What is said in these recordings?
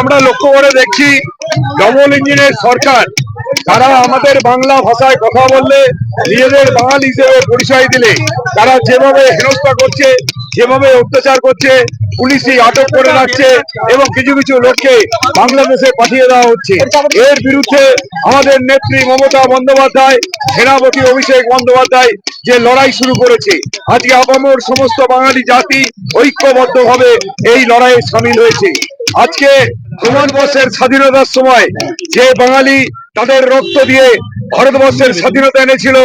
আমরা লক্ষ্য করে দেখছি ডবল ইঞ্জিনের সরকার, তারা আমাদের বাংলা ভাষায় কথা বললে নিজেদের বাঙালি হিসেবে পরিচয় দিলে। তারা যেভাবে হেনস্থা করছে, যেভাবে অত্যাচার করছে, পুলিশই আটক করে রাখছে এবং কিছু কিছু লোককে বাংলাদেশে পাঠিয়ে দেওয়া হচ্ছে। এর বিরুদ্ধে আমাদের নেত্রী মমতা বন্দ্যোপাধ্যায়, সেনাপতি অভিষেক বন্দ্যোপাধ্যায় যে লড়াই শুরু করেছে, আজকে আপামর সমস্ত বাঙালি জাতি ঐক্যবদ্ধভাবে এই লড়াইয়ে সামিল হয়েছে। আজকে ভারতবর্ষের স্বাধীনতার সময় যে বাঙালি তাদের রক্ত দিয়ে ভারতবর্ষের স্বাধীনতা এনেছিল,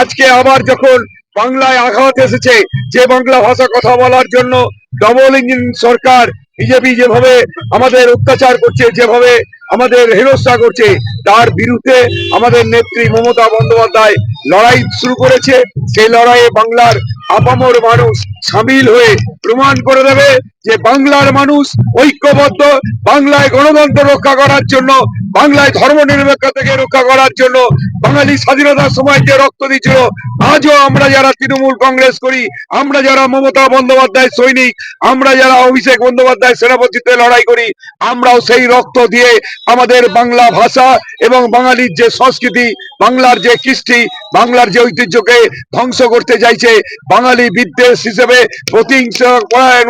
আজকে আবার যখন বাংলায় আঘাত এসেছে, যে বাংলা ভাষা কথা বলার জন্য ডবল ইঞ্জিন সরকার বিজেপি যেভাবে আমাদের অত্যাচার করছে, যেভাবে আমাদের হেনস্থা করছে, তার বিরুদ্ধে আমাদের নেত্রী মমতা বন্দ্যোপাধ্যায় লড়াই শুরু করেছে। সেই লড়াইয়ে বাংলার আপামর মানুষ সামিল হয়ে প্রমাণ করে দেবে যে বাংলার মানুষ ঐক্যবদ্ধ, বাংলায় গণতন্ত্র রক্ষা করার জন্য, বাংলায় ধর্ম নিরপেক্ষ থেকে রক্ষা করার জন্য বাঙালি স্বাধীনতার সময় যে রক্ত দিয়েছিল, আজও আমরা যারা তৃণমূল কংগ্রেস করি, আমরা যারা মমতা বন্দ্যোপাধ্যায় সৈনিক, আমরা যারা অভিষেক বন্দ্যোপাধ্যায় সেনাপতিতে লড়াই করি, আমরাও সেই রক্ত দিয়ে আমাদের বাংলা ভাষা এবং বাঙালির যে সংস্কৃতি, বাংলার যে কৃষ্টি, বাংলার যে ঐতিহ্যকে ধ্বংস করতে চাইছে, বাঙালি বিদ্বেষ হিসেবে প্রতিহিংস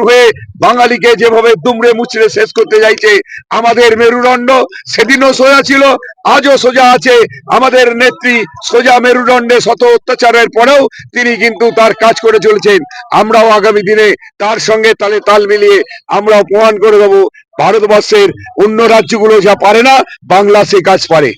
হয়ে বাঙালিকে যেভাবে দুমড়ে মুচড়ে শেষ করতে চাইছে, আমাদের মেরুদণ্ড সেদিনও সোজা ছিল, আজও সোজা আছে, আমাদের নেত্রী সোজা মেরুদণ্ডে শত অত্যাচারের পরেও তিনি কিন্তু তার কাজ করে চলেছেন। আমরাও আগামী দিনে তার সঙ্গে তালে তাল মিলিয়ে আমরাও প্রমাণ করে দেবো, ভারতবর্ষের অন্য রাজ্যগুলো যা পারে না, বাংলা সে কাজ পারে।